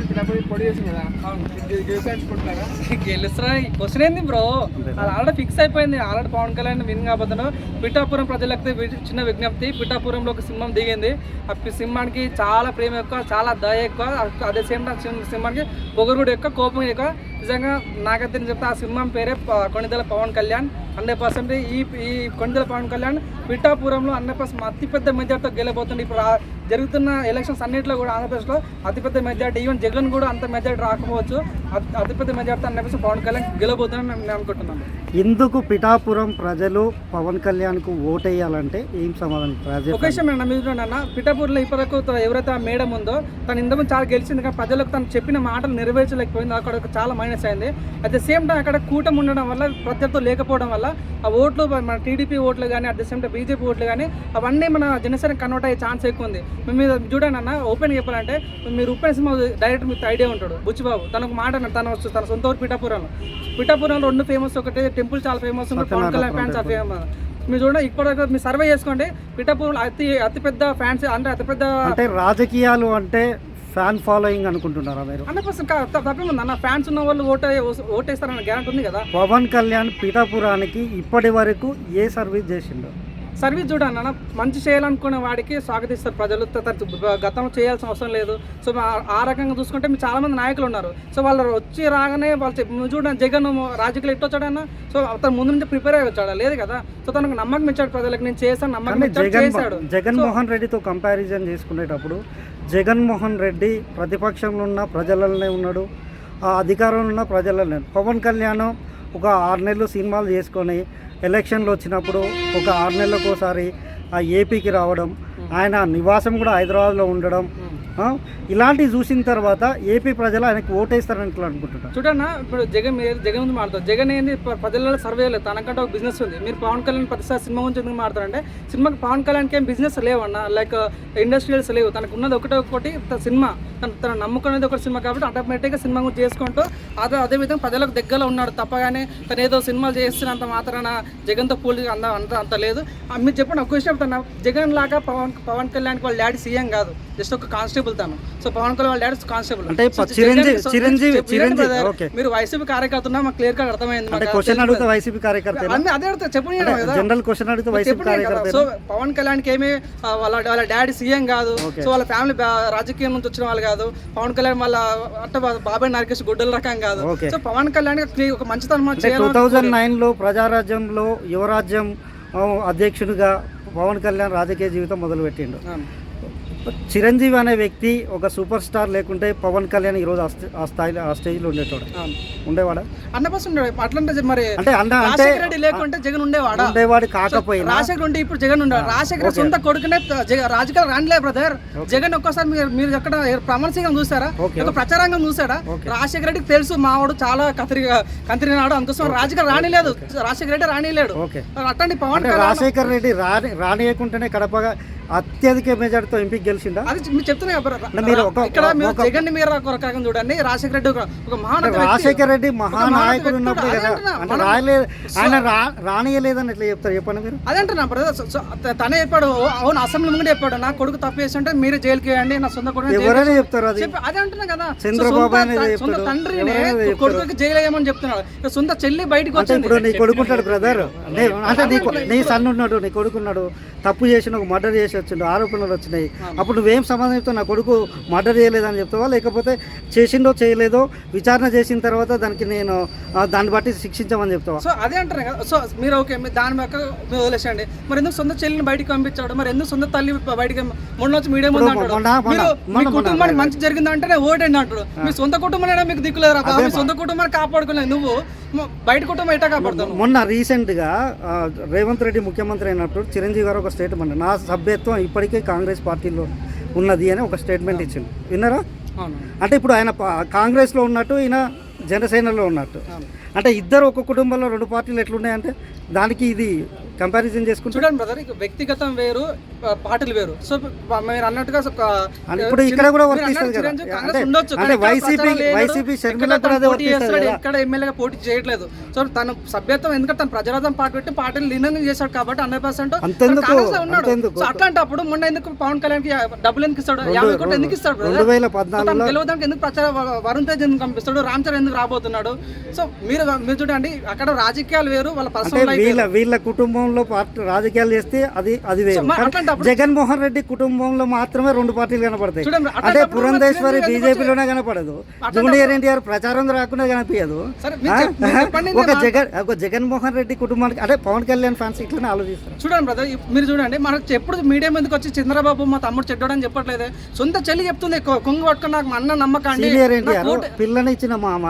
కళ్యాణ్ గెలుస్తున్నా క్వశ్చన్ ఏంది bro already fix అయిపోయింది. ఆల్రెడీ పవన్ కళ్యాణ్ విన్ కాబోతున్నాను పిఠాపురం ప్రజలకు చిన్న విజ్ఞప్తి. పిఠాపురంలో ఒక సింహం దిగింది. ఆ సింహానికి చాలా ప్రేమ ఎక్కువ చాలా దయ ఎక్కువ. అదే సేమ్ టైం సింహ- సింహానికి పొగరు కూడా ఎక్కువ కోపం ఎక్కువ. నిజంగా నాకైతే నేను చెప్తా ఆ సింహం పేరే కొణిదెల పవన్ కళ్యాణ్. హండ్రెడ్ పర్సెంట్ ఈ ఈ కొణిదెల పవన్ కళ్యాణ్ పిఠాపురంలో హండ్రెడ్ పర్సెంట్ అతిపెద్ద మెజార్టీతో గెలబోతుంది ఇప్పుడు జరుగుతున్న ఎలక్షన్స్ అన్నింటిలో కూడా ఆంధ్రప్రదేశ్లో అతిపెద్ద మెజార్టీ ఈవెన్ జగన్ కూడా అంత మెజార్టీ రాకపోవచ్చు. అతి- అతిపెద్ద మెజార్టీ పర్సెంట్ పవన్ కళ్యాణ్ గెలబోతుందని నేను అనుకుంటున్నాను ఎందుకు పిఠాపురం ప్రజలు పవన్ కళ్యాణ్కు ఓటేయాలంటే ఏం సమాధానం? ప్రజలు ఒక విషయం అన్న మీరు చూడండి అన్న. పిఠాపూర్లో ఇప్పటివరకు ఎవరైతే ఆ మేడం ఉందో తను ఇంతకుముందు చాలా గెలిచింది కానీ ప్రజలకు తను చెప్పిన మాటలు నెరవేర్చలేకపోయింది. అక్కడ చాలా మైనస్ అయింది. అట్ ద సేమ్ టైం అక్కడ కూటమి ఉండడం వల్ల ప్రత్యర్థులు లేకపోవడం వల్ల ఆ ఓట్లు మన టీడీపీ ఓట్లు కానీ at the same time BJP ఓట్లు కానీ అవన్నీ మన జనసేన కన్వర్ట్ అయ్యే ఛాన్స్ ఎక్కువ ఉంది. మీరు చూడండి అన్న ఓపెన్ చెప్పాలంటే మీరు ఉప్పెన సినిమా డైరెక్ట్ మీకు ఐడియా ఉంటాడు. బుచ్చిబాబు తనకు మాట తన వచ్చు- తన సొంత ఊరు పిఠాపురంలో. పిఠాపురంలో రెండు ఫేమస్ ఒకటి టెంపుల్ చాలా ఫేమస్ ఉంది పవన్ కళ్యాణ్ ఫ్యాన్స్ చాలా ఫేమస్ మీరు చూడండి ఇప్పటివరకు మీరు సర్వే చేసుకోండి పిఠాపురంలో అతి అతిపెద్ద ఫ్యాన్స్ అంటే అతిపెద్ద అంటే రాజకీయాలు అంటే ఫ్యాన్ ఫాలోయింగ్ అనుకుంటున్నారా మీరు? హండ్రెడ్ పర్సెంట్ తప్పేముంది అన్న ఫ్యాన్స్ ఉన్న వాళ్ళు ఓటే ఓటేస్తారన్న గ్యారంటీ ఉంది కదా. పవన్ కళ్యాణ్ పిఠాపురానికి ఇప్పటి వరకు ఏ సర్వీస్ చేసిండు? సర్వీస్ చూడండి అన్న మంచి చేయాలనుకునే వాడికి స్వాగతిస్తారు ప్రజలు. గతంలో చేయాల్సిన అవసరం లేదు. సో ఆ రకంగా చూసుకుంటే మీరు చాలా మంది నాయకులు ఉన్నారు. సో వాళ్ళు వచ్చి రాగానే వాళ్ళు చూడండి జగన్ రాజకీయాలు ఎట్టు వచ్చాడన్న సో అతను ముందు నుంచి ప్రిపేర్ అయ్యి వచ్చాడా. లేదు కదా? సో తనకు నమ్మకం ఇచ్చాడు ప్రజలకు. నేను చేశాను నమ్మకం ఇచ్చాడు చేశాడు. జగన్మోహన్ రెడ్డితో కంపారిజన్ చేసుకునేటప్పుడు జగన్మోహన్ రెడ్డి ప్రతిపక్షంలో ఉన్న ప్రజలనే ఉన్నాడు. ఆ అధికారంలో ఉన్న ప్రజలనే పవన్ కళ్యాణ్ ఒక ఆరు నెలలు సినిమాలు చేసుకొని ఎలక్షన్లు వచ్చినప్పుడు ఒక ఆరు నెలలకు ఒకసారి ఆ ఏపీకి రావడం ఆయన నివాసం కూడా హైదరాబాద్లో ఉండడం ఇలాంటివి చూసిన తర్వాత ఏపీ ప్రజలు ఆయనకు ఓటేస్తారని అనుకుంటున్నాను అనుకుంటున్నారు? చూడన్న ఇప్పుడు జగన్ మీరు జగన్ గురించి మాట్లాడతారు. జగన్ ఏంది ప్ర- ప్రజలలో సర్వే లేదు. తనకంటే ఒక బిజినెస్ ఉంది. మీరు పవన్ కళ్యాణ్ ప్రతిసారి సినిమా గురించి ఎందుకు మాట్లాడారంటే సినిమాకి పవన్ కళ్యాణ్కి ఏం బిజినెస్ లేవన్న లైక్ ఇండస్ట్రియల్స్ లేవు. తనకు ఉన్నది ఒకటే ఒకటి తన సినిమా. తన తన నమ్ముకునేది ఒక సినిమా కాబట్టి ఆటోమేటిక్గా సినిమా గురించి చేసుకుంటూ అదే అదేవిధంగా ప్రజలకు దగ్గరలో ఉన్నాడు తప్పగానే తను ఏదో సినిమాలు చేస్తున్నంత మాత్రాన జగన్తో పోలి అంత అంత అంత లేదు. మీరు చెప్పండి ఒక విషయం చెప్తాను. జగన్ లాగా పవన్ పవన్ కళ్యాణ్కి వాళ్ళ డాడీ సీఎం కాదు. జస్ట్ ఒక కానిస్టేబుల్ తను సో పవన్ కళ్యాణ్ వాళ్ళ డాడీ కానిస్టేబుల్ అంటే చిరంజీవి- చిరంజీవి- చెప్పు- చిరంజీవి-. ఓకే. మీరు వైసీపీ కార్యకర్త మాకు క్లియర్గా అర్థమైంది అంటే క్వశ్చన్ అడిగితే వైసీపీ కార్యకర్త అదే అడుగుతా చెప్పండి కదా జనరల్ క్వశ్చన్ అడిగితే వైసీపీ. కార్యకర్త సో పవన్ కళ్యాణ్కి ఏమి వాళ్ళ వాళ్ళ డాడీ సీఎం కాదు. సో వాళ్ళ ఫ్యామిలీ రాజకీయం నుంచి వచ్చిన వాళ్ళు కాదు పవన్ కళ్యాణ్ వాళ్ళ అట్ట బాబాయ్ నరికేసి గుడ్డల రకం కాదు. సో పవన్ కళ్యాణ్ ఒక మంచితనం టూ థౌజండ్ నైన్లో ప్రజారాజ్యంలో యువరాజ్యం అధ్యక్షుడిగా పవన్ కళ్యాణ్ రాజకీయ జీవితం మొదలుపెట్టిండు. చిరంజీవి అనే వ్యక్తి ఒక సూపర్ స్టార్ లేకుంటే పవన్ కళ్యాణ్ ఈరోజు ఆ స్థి- ఆ స్థాయిలో ఆ స్టేజ్లో ఉండేటోడు. ఉండేవాడా? అన్న పర్సెంట్ ఉండేవాడు. అట్లంటే మరి అంటే రాజశేఖర రెడ్డి లేకుంటే జగన్ ఉండేవాడా? ఉండేవాడు కాకపోయినా రాజశేఖర్ ఉంటే ఇప్పుడు జగన్ ఉండాలి. రాజశేఖర్ సొంత కొడుకునే రాజకీయాలు రానిలే బ్రదర్ జగన్ ఒక్కసారి మీరు మీరు ఎక్కడ ప్రమర్శీగా చూసారా ఓకే, ఒక ప్రచారంగా చూసారా. రాజశేఖర రెడ్డికి తెలుసు మావాడు చాలా కత్రి కత్రినాడు అందుకోసం రాజకీయాలు రానిలేదు. రాజశేఖర రెడ్డి రానిలేడు. అట్టండి పవన్ రాజశేఖర్ రెడ్డి రాని రానియకుంటేనే కడపగా అత్యధిక మెజార్టీతో ఎంపీకి గెలిచిందా అది మీరు చెప్తున్నా మీరు ఇక్కడ మీరు జగన్ మీరు ఒక రకంగా చూడండి రాజశేఖర రెడ్డి ఒక వ్యక్తి. రాజశేఖర్ రెడ్డి మహానాయకుడు. ఉన్నప్పుడు కదా. అంటే రాయలేదు ఆయన రానియలేదని ఎట్లా చెప్తారు? చెప్పండి మీరు. అదే అంటున్నా బ్రదర్. సో- సో త- తనే చెప్పాడు "ఓ, అవును అసెంబ్లీ ముందు చెప్పాడు నా కొడుకు తప్పు చేసి ఉంటే మీరే జైలుకి వేయండి నా సొంత కొడుకు ఎవరైనా చెప్తారు అది? అదే అంటున్నా కదా. చంద్రబాబు సొంత తండ్రిని. కొడుకుకి జైలు వేయమని చెప్తున్నాడు. సొంత చెల్లి బయటకు వచ్చింది ఇప్పుడు నీ కొడుకుంటాడు బ్రదర్. అంటే నీ కొ- నీ సన్ ఉన్నాడు నీ కొడుకున్నాడు. తప్పు చేసిన ఒక మర్డర్ చేసి వచ్చిండు ఆరోపణలు వచ్చినాయి. అప్పుడు నువ్వేం సమాధానం చెప్తావు నా కొడుకు మర్డర్ చేయలేదని చెప్తావా? లేకపోతే చేసిండో చేయలేదో విచారణ చేసిన తర్వాత దానికి నేను దాన్ని బట్టి శిక్షించమని చెప్తావా? సో అదే అంటారు కదా. సో మీరు ఓకే మీరు దాని మీరు వదిలేసండి మరి ఎందుకు సొంత చెల్లిని బయటికి పంపించాడు? మరి ఎందుకు సొంత తల్లి బయటికి మొన్న వచ్చి మీడియా ముందు అంటాడు. మీ కుటుంబానికి మంచి జరిగిందంటేనే ఓటండి అంటాడు. మీ సొంత కుటుంబం మీకు దిక్కులేరా? మీ సొంత కుటుంబాన్ని కాపాడుకోలేదు. నువ్వు బయట కుటుంబం ఎట్టా కాపాడుతావు? మొన్న రీసెంట్గా రేవంత్ రెడ్డి ముఖ్యమంత్రి అయినప్పుడు చిరంజీవి గారు ఒక స్టేట్మెంట్ నా సభ్యత్వం ఇప్పటికే కాంగ్రెస్ పార్టీలో ఉన్నది అని ఒక స్టేట్మెంట్ ఇచ్చింది విన్నారా? అంటే ఇప్పుడు ఆయన కాంగ్రెస్లో ఉన్నట్టు ఈయన జనసేనలో ఉన్నట్టు. అంటే ఇద్దరు ఒక కుటుంబంలో రెండు పార్టీలు ఎట్లున్నాయంటే దానికి ఇది కంపారిజన్ చేసుకుంటే చూడండి బ్రదర్ వ్యక్తిగతం వేరు పార్టీలు వేరు. సో మీరు అన్నట్టుగా ఇప్పుడు ఇక్కడ కూడా మీరు వర్తిస్తుంది అన్నట్టు కదా. చిరంజీవి కాంగ్రెస్ అంటే- ఉండొచ్చు, కానీ అంటే ఎక్కడ వైసీపీ ప్రచారం లేదు, వైసీపీ షర్మిల ఎక్కడ కూడా తను అదే పోటీ వర్తిస్తుంది చేస్తాడు, కదా. ఎక్కడ ఎమ్మెల్యేగా పోటీ చేయట్లేదు. సో తను సభ్యత్వం ఎందుకంటే తను ప్రజారాజ్యం పార్టీ పెట్టి పార్టీని లీనం చేశాడు కాబట్టి హండ్రెడ్ పర్సెంట్? ఉన్నాడు. అంతెందుకు? సో అట్లాంటప్పుడు మొన్న ఎందుకు పవన్ కళ్యాణ్కి డబ్బులు ఎందుకు ఇస్తాడు? యాభై కోట్లు ఎందుకు ఇస్తాడు గెలవడానికి ఎందుకు ప్రచార వరుణ్ తేజ్ ఎందుకు పంపిస్తాడు? రామ్ చరణ్ ఎందుకు రాబోతున్నాడు? సో మీరు మీరు చూడండి అక్కడ రాజకీయాలు వేరు వాళ్ళ పర్సనల్ వీళ్ళ కుటుంబంలో పార్టీ రాజకీయాలు చేస్తే అది అది వేరు. జగన్మోహన్ రెడ్డి కుటుంబంలో మాత్రమే రెండు పార్టీలు కనపడతాయి. అంటే అట్లాంటప్పుడు పురంధేశ్వరి బీజేపీలోనే కనపడదు. జూనియర్ ఎన్టీఆర్ ప్రచారం రాకుండా కనిపించదు. ఒక జగన్ ఒక జగన్మోహన్ రెడ్డి కుటుంబానికి అంటే పవన్ కళ్యాణ్ ఫ్యాన్స్ ఇట్లనే ఆలోచిస్తారు. చూడండి బ్రదర్ మీరు చూడండి మనకు ఎప్పుడు మీడియా మీదకి వచ్చి చంద్రబాబు మా తమ్ముడు చెడ్డోడని చెప్పట్లేదే. సొంత చెల్లి చెప్తుంది కొంగు పట్టుకుని నాకు అన్న నమ్మకండి ఎన్టీఆర్ ఓటు- పిల్లనిచ్చిన మామ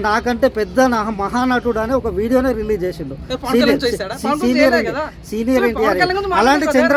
నాకంటే పెద్ద నా- మహానటుడు అని ఒక వీడియోనే రిలీజ్ చేసిండు. సీనియర్? సీనియర్ ఎన్టీఆర్ అలాంటి మాట్లాడతారు చంద్ర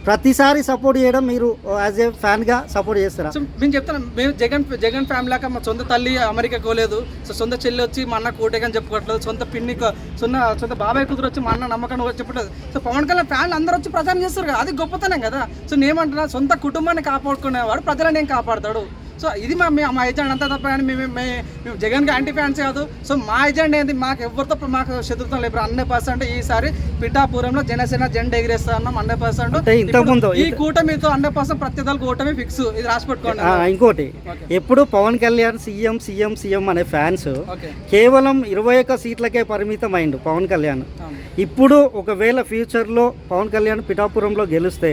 ప్రతిసారి సపోర్ట్ చేయడం మీరు యాజ్ ఏ ఫ్యాన్గా సపోర్ట్ చేస్తారా? సో మేము చెప్తాను మేము జగన్ జగన్ ఫ్యామిలీ లాగా మా సొంత తల్లి అమెరికా కోలేదు సో సొంత చెల్లి వచ్చి మా అన్న కోటేగని చెప్పుకోవట్లేదు. సొంత పిన్ని సొంత సొంత బాబాయ్ కూతురు వచ్చి మా అన్న నమ్మకం చెప్పట్లేదు. సో పవన్ కళ్యాణ్ ఫ్యాన్లు అందరూ వచ్చి ప్రచారం చేస్తారు కదా అది గొప్పతనం కదా. సో నేమంటున్నా సొంత కుటుంబాన్ని కాపాడుకునేవాడు ప్రజలను ఏం కాపాడతాడు? సో ఇది మా మీ- మా ఏజెంట్ అంతా తప్ప కానీ మేము మేము మేము జగన్కి యాంటీ ఫ్యాన్స్ కాదు. సో మా ఏజెంట్ ఏంది? మాకు ఎవరితో మాకు శత్రుత్వం లేదు హండ్రెడ్ పర్సెంట్ ఈసారి పిఠాపురంలో జనసేన జెండా ఎగిరేస్తా ఉన్నాం హండ్రెడ్ పర్సెంట్. ఈ కూటమితో హండ్రెడ్ పర్సెంట్ ప్రత్యేదాలకు ఓటమి ఫిక్స్ ఇది రాసి పెట్టుకోండి ఇంకోటి. ఎప్పుడు Pawan Kalyan CM CM CM అనే ఫ్యాన్స్ కేవలం ఇరవై ఒక్క సీట్లకే పరిమితం అయిండు పవన్ కళ్యాణ్. ఇప్పుడు ఒకవేళ ఫ్యూచర్లో పవన్ కళ్యాణ్ పిఠాపురంలో గెలిస్తే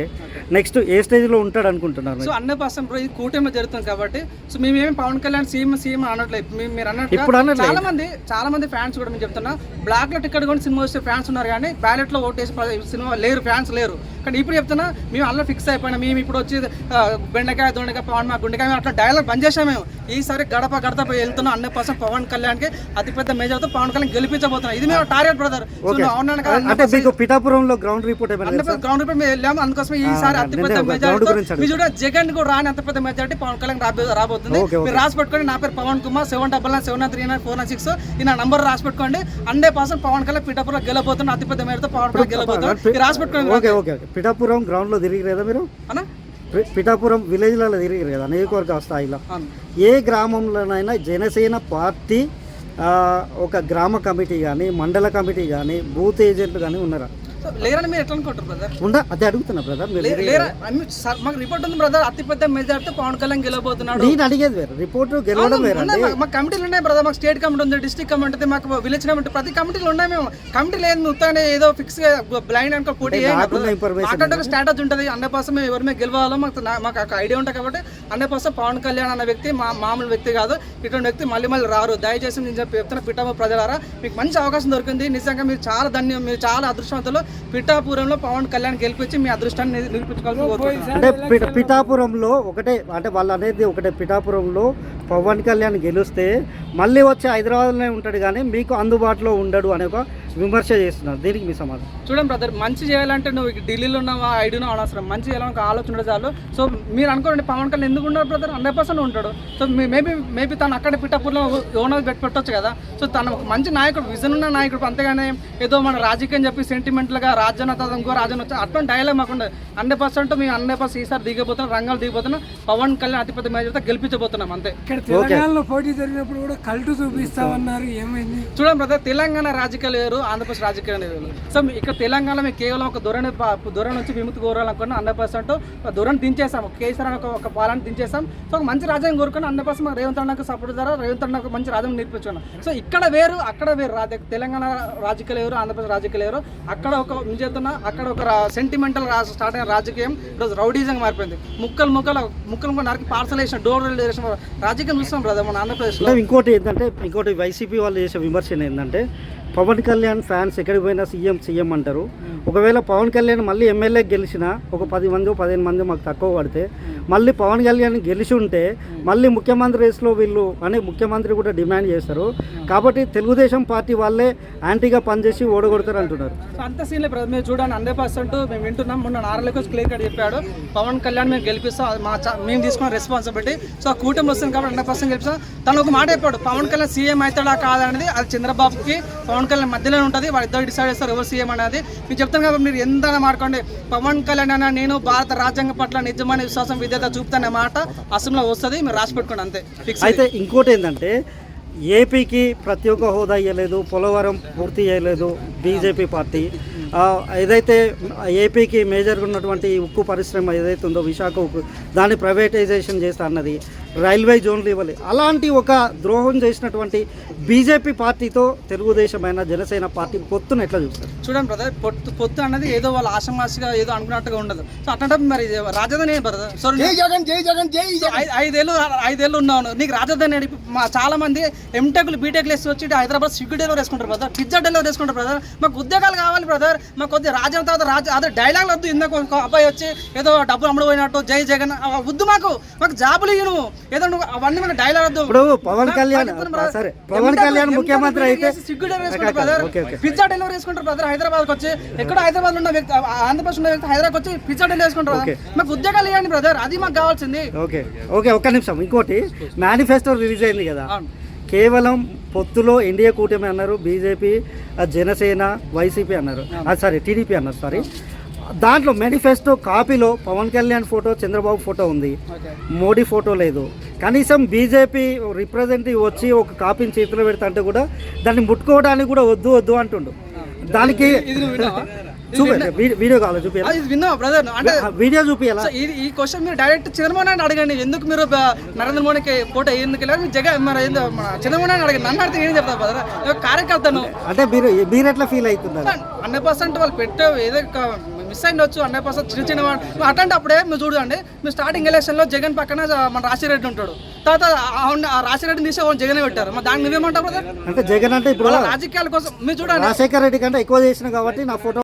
నెక్స్ట్ ఏ స్టేజ్లో ఉంటాడు అనుకుంటున్నారు సో మీరు? హండ్రెడ్ పర్సెంట్ ఇది కూటమిలో జరుగుతుంది కాబట్టి సో మేమేమి పవన్ కళ్యాణ్ సీఎం సీఎం అనట్లేదు మీరు ఇప్పుడు అన్నట్టు అనట్లేదు. చాలా మంది చాలా మంది ఫ్యాన్స్ కూడా మేము చెప్తున్నా బ్లాక్లో టికెట్ కూడా సినిమా వస్తే ఫ్యాన్స్ ఉన్నారు కానీ బ్యాలెట్లో ఓటేసి సినిమా లేరు ఫ్యాన్స్ లేరు కానీ ఇప్పుడు చెప్తున్నా మేము అలా ఫిక్స్ అయిపోయినా. మేము ఇప్పుడు వచ్చి బెండకాయ దొండకాయ పవన్ మా గుండెకాయ అట్లా డైలాగ్ బంద్ చేసాం మేము. ఈసారి గడప గడప వెళ్తున్నాం. హండ్రెడ్ పర్సెంట్ పవన్ కళ్యాణ్కి అతిపెద్ద మేజర్తో పవన్ కళ్యాణ్ గెలిపించబోతున్నాం. ఇది మేము టార్గెట్ బ్రదర్ అంటే మీకు పిఠాపురంలో గ్రౌండ్ రిపోర్ట్? గ్రౌండ్ రిపోర్ట్ మేము వెళ్ళాము. అందుకోసం ఈసారి అతిపెద్ద నిన్నే ఒక మెజారిటీ ground గురించి మీరు చూడ జగన్ కూడా రాని అంత పెద్ద మెజారిటీ పవన్ కళ్యాణ్ రాబో- రాబోతుంది. మీరు రాసి పెట్టుకోండి. నా పేరు Pawan Kumar seven double nine seven nine three nine four nine six. ఈ నా నంబర్ రాసి పెట్టుకోండి. హండ్రెడ్ పర్సెంట్ పవన్ కళ్యాణ్ పిఠాపురం గెలబోతున్న అతిపెద్ద మేరతో పవన్ కళ్యాణ్ గెలబోతున్నాడు. మీరు రాసి పెట్టుకోండి పిఠాపురం గ్రౌండ్లో తిరిగిరేదా మీరు? అన్నా? పి- పిఠాపురం విలేజ్లలో తిరిగిరు కదా నియోజకవర్గ స్థాయిలో. ఏ గ్రామంలోనైనా జనసేన పార్టీ ఒక గ్రామ కమిటీ కానీ మండల కమిటీ కానీ బూత్ ఏజెంట్లు కానీ ఉన్నారా? లేరని మీరు ఎట్లా అనుకుంటారు బ్రదర్ ఉండ అదే అడుగుతున్నా బ్రదర్ లేరా అన్ని మాకు రిపోర్ట్ ఉంది బ్రదర్ అతిపెద్ద మెజారిటీ పవన్ కళ్యాణ్ గెలబోతున్నాడు నేను అడిగేది వేరు. రిపోర్ట్ గెలవడం అవును, వేరండి. ఉన్నాయి. మా- మా కమిటీలు ఉన్నాయి బ్రదర్ మాకు స్టేట్ కమిటీ ఉంది డిస్ట్రిక్ట్ కమిటీ ఉంది మాకు విలేజ్ కమిటీ ప్రతి కమిటీలు ఉన్నాయి మేము. కమిటీ లేదు ఉత్తానే ఏదో ఫిక్స్ బ్లైండ్ అనుకో పోటీ మాకంటే స్ట్రాటజీ ఉంటుంది హండ్రెడ్ పర్సెంట్ మేము ఎవరి మీద గెలవాలో మాకు మాకు ఐడియా ఉంటుంది కాబట్టి హండ్రెడ్ పర్సెంట్ పవన్ కళ్యాణ్ అన్న వ్యక్తి మా మామూలు వ్యక్తి కాదు. ఇటువంటి వ్యక్తి మళ్ళీ మళ్ళీ రారు. దయచేసి నేను చెప్పి చెప్తున్నా పిఠాపురం ప్రజలారా మీకు మంచి అవకాశం దొరికింది. నిజంగా మీరు చాలా ధన్యం మీరు చాలా అదృష్టవంతులు. పిఠాపురంలో పవన్ కళ్యాణ్ గెలిపించి మీ అదృష్టాన్ని నిరూ- నిరూపించుకోవాల్సి అంటే పిఠ- పిఠాపురంలో ఒకటే అంటే వాళ్ళు అనేది ఒకటే పిఠాపురంలో పవన్ కళ్యాణ్ గెలిస్తే మళ్ళీ వచ్చి హైదరాబాద్లోనే ఉంటాడు కానీ మీకు అందుబాటులో ఉండడు అనే ఒక విమర్శ చేస్తున్నారు. దీనికి మీ సమాధానం? చూడండి బ్రదర్ మంచి చేయాలంటే నువ్వు ఢిల్లీలో ఉన్నావా ఐడియో అనవసరం మంచి చేయాలని ఒక ఆలోచన చాలు సో మీరు అనుకోండి పవన్ కళ్యాణ్ ఎందుకు ఉన్నాడు బ్రదర్? హండ్రెడ్ పర్సెంట్ ఉంటాడు. సో మేబీ మేబీ తను అక్కడ పిట్టపూర్లో ఓనర్ పెట్టి పెట్టొచ్చు కదా. సో తను ఒక మంచి నాయకుడు విజన్ ఉన్న నాయకుడు అంతేగాని ఏదో మన రాజకీయం చెప్పి సెంటిమెంట్లుగా రాజ్యాన్ని తర్వాత ఇంకో రాజ్యాన్ని వచ్చి అటువంటి డైలాగ్ మాకు ఉండదు. హండ్రెడ్ పర్సెంట్ మేము హండ్రెడ్ పర్సెంట్ ఈసారి దిగబోతున్నాం రంగాలు దిగబోతున్నాం. పవన్ కళ్యాణ్ అతిపెద్ద మేజర్తో గెలిపించబోతున్నాం అంతే. ఇక్కడ తెలంగాణలో పోటీ జరిగినప్పుడు కూడా కల్టు చూపిస్తామన్నారు. ఏమైంది? చూడండి బ్రదర్ తెలంగాణ రాజకీయాలు వేరు ఆంధ్రప్రదేశ్ రాజకీయాలు వేరు సో ఇక్కడ తెలంగాణ మేము కేవలం ఒక దూరాన్ని దూరం నుంచి విముక్తి కోరాలనుకున్న హండ్రెడ్ పర్సెంట్ దూరం దించేసాం. కేసీఆర్ అని ఒక ఒక పాలన దించేసాం. సో ఒక మంచి రాజ్యం కోరుకుని హండ్రెడ్ పర్సెంట్ మాకు రేవంత్ అన్నకు సపోర్ట్ ద్వారా రేవంత్ అన్నకు మంచి రాజ్యం నేర్పించుకున్నాం. సో ఇక్కడ వేరు అక్కడ వేరు. రాజ తెలంగాణ రాజకీయాలు ఎవరు ఆంధ్రప్రదేశ్ రాజకీయాలు ఎవరు అక్కడ ఒక చేస్తున్న చేస్తున్నా అక్కడ ఒక సెంటిమెంటల్ స్టార్ట్ అయిన రాజకీయం ఈరోజు రౌడీజంగా మారిపోయింది. ముక్కలు ముక్కలు ముక్కలు ముక్కలు నరికి పార్సల్ వేసిన డోర్ వేసిన రాజకీయం చూస్తాం బ్రదర్ మన ఆంధ్రప్రదేశ్లో. ఇంకోటి ఏంటంటే ఇంకోటి వైసీపీ వాళ్ళు చేసే విమర్శ ఏంటంటే పవన్ కళ్యాణ్ ఫ్యాన్స్ ఎక్కడికి పోయినా సీఎం సీఎం అంటారు. ఒకవేళ పవన్ కళ్యాణ్ మళ్ళీ ఎమ్మెల్యే గెలిచినా ఒక పది మంది పదిహేను మంది మాకు తక్కువ పడితే మళ్ళీ పవన్ కళ్యాణ్ గెలిచి ఉంటే మళ్ళీ ముఖ్యమంత్రి రేస్లో వీళ్ళు అని ముఖ్యమంత్రి కూడా డిమాండ్ చేస్తారు. కాబట్టి తెలుగుదేశం పార్టీ వాళ్ళే యాంటీగా పనిచేసి ఓడగొడతారు అంటున్నారు. సో అంత సీన్లే బ్రదర్ మీరు చూడండి హండ్రెడ్ పర్సెంట్ మేము వింటున్నాం. మొన్న నారాయణకు క్లియర్ కట్ చెప్పాడు పవన్ కళ్యాణ్ మేము గెలిపిస్తాం అది మా మేము తీసుకున్న రెస్పాన్సిబిలిటీ సో ఆ కూటమి వస్తుంది కాబట్టి హండ్రెడ్ పర్సెంట్ గెలిపిస్తాం. తను ఒక మాట చెప్పాడు పవన్ కళ్యాణ్ సీఎం అవుతాడా కాదనేది అది చంద్రబాబుకి పవన్ కళ్యాణ్ మధ్యలో ఉంటుంది వాళ్ళిద్దరు డిసైడ్ చేస్తారు ఎవరు సీఎం అనేది. మీరు చెప్తాను కాబట్టి మీరు ఎంత మాట్లాడుకోండి పవన్ కళ్యాణ్ అన్న నేను భారత రాజ్యాంగం పట్ల నిజమైన విశ్వాసం విద్య విద్యత చూపుతానే మాట అసెంబ్లీలో వస్తుంది మీరు రాసి పెట్టుకోండి అంతే ఫిక్స్ అయితే ఇంకోటి ఏంటంటే ఏపీకి ప్రతి ఒక్క హోదా ఇవ్వలేదు పోలవరం పూర్తి చేయలేదు బీజేపీ పార్టీ. ఏదైతే ఏపీకి మేజర్గా ఉన్నటువంటి ఉక్కు పరిశ్రమ ఏదైతే ఉందో విశాఖ ఉక్కు దాన్ని ప్రైవేటైజేషన్ చేస్తా అన్నది. రైల్వే జోన్లు ఇవ్వలేదు అలాంటి ఒక ద్రోహం చేసినటువంటి బీజేపీ పార్టీతో తెలుగుదేశం అయిన జనసేన పార్టీ పొత్తును ఎట్లా చూస్తారు? చూడండి బ్రదర్ పొత్తు పొత్తు అన్నది ఏదో వాళ్ళ ఆశమాసిగా ఏదో అనుకున్నట్టుగా ఉండదు. సో అట్లాంటి మరి రాజధాని బ్రదర్ సో జై జగన్ జై జగన్ జై ఐదేళ్ళు ఐదేళ్ళు ఉన్నాను నీకు రాజధాని మా చాలా మంది ఎంటెక్లు బీటెక్లు వేసి వచ్చి హైదరాబాద్ స్విగ్గీ డెలివరీ వేసుకుంటారు బ్రదర్ పిజ్జా డెలివరీ వేసుకుంటారు బ్రదర్ మాకు ఉద్యోగాలు కావాలి బ్రదర్ మాకు కొద్దిగా రాజ్యం తర్వాత రాజ అదే డైలాగ్ వద్దు. ఇందాక అబ్బాయి వచ్చి ఏదో డబ్బులు అమ్ముడు పోయినట్టు జై జగన్ వద్దు మాకు. మాకు జాబులు ఇయ్యను. ఏదో నువ్వు అవన్నీ మన డైలాగ్ వద్దు. ఇప్పుడు పవన్ కళ్యాణ్. సరే. పవన్ కళ్యాణ్ ముఖ్యమంత్రి అయితే వేసి Swiggy delivery brother pizza delivery వేసుకుంటారు బ్రదర్ హైదరాబాద్కి వచ్చి. ఎక్కడ హైదరాబాద్ ఉన్న వ్యక్తి ఆంధ్రప్రదేశ్ ఉన్న వ్యక్తి హైదరాబాద్ వచ్చి పిజ్జా డెలివరీ brother. మాకు ఉద్యోగాలు ఇవ్వండి బ్రదర్ అది మాకు కావాల్సింది. ఓకే. ఓకే ఒక్క నిమిషం. ఇంకోటి మేనిఫెస్టో రిలీజ్ అయింది కదా. కేవలం పొత్తులో ఇండియా కూటమి అన్నారు బీజేపీ జనసేన వైసీపీ అన్నారు. సారీ టీడీపీ అన్నారు సారీ దాంట్లో మేనిఫెస్టో కాపీలో పవన్ కళ్యాణ్ ఫోటో చంద్రబాబు ఫోటో ఉంది. మోడీ ఫోటో లేదు. కనీసం బీజేపీ రిప్రజెంటేటివ్ వచ్చి ఒక కాపీని చేతిలో పెడతా అంటే కూడా దాన్ని ముట్టుకోవడానికి కూడా వద్దు వద్దు అంటుండు. దానికి వీడియో కావాలి? చూపి అది ఇది విన్నావా బ్రదర్ అంటే వీడియో ఇది ఈ క్వశ్చన్ మీరు డైరెక్ట్ చంద్రబాబు నాయుడు అడగండి. ఎందుకు మీరు నరేంద్ర మోడీకి ఫోటో ఎందుకు వెళ్ళారు జగన్ మన చంద్రబాబు నాయుడు అడగండి నన్ను అడిగితే ఏం చెప్తారు కార్యకర్తను. అంటే మీరు మీరు ఎట్లా ఫీల్ అవుతున్నారు హండ్రెడ్ పర్సెంట్ వాళ్ళు పెట్టే ఏదో మిస్ అయిండొచ్చు హండ్రెడ్ పర్సెంట్ చిన్న చిన్న అట్లాంటి అప్పుడే మీరు చూడండి మీరు స్టార్టింగ్ ఎలక్షన్లో జగన్ పక్కన మన రాశిరెడ్డి ఉంటాడు. తర్వాత రాశిరెడ్డిని తీసి జగన్ పెట్టారు మరి దాన్ని నువ్వేమంటావు అంటే జగన్ అంటే ఇప్పుడు వాళ్ళ రాజకీయాల కోసం మీరు చూడండి. రాజశేఖర రెడ్డి కంటే ఎక్కువ చేసిన కాబట్టి నా ఫోటో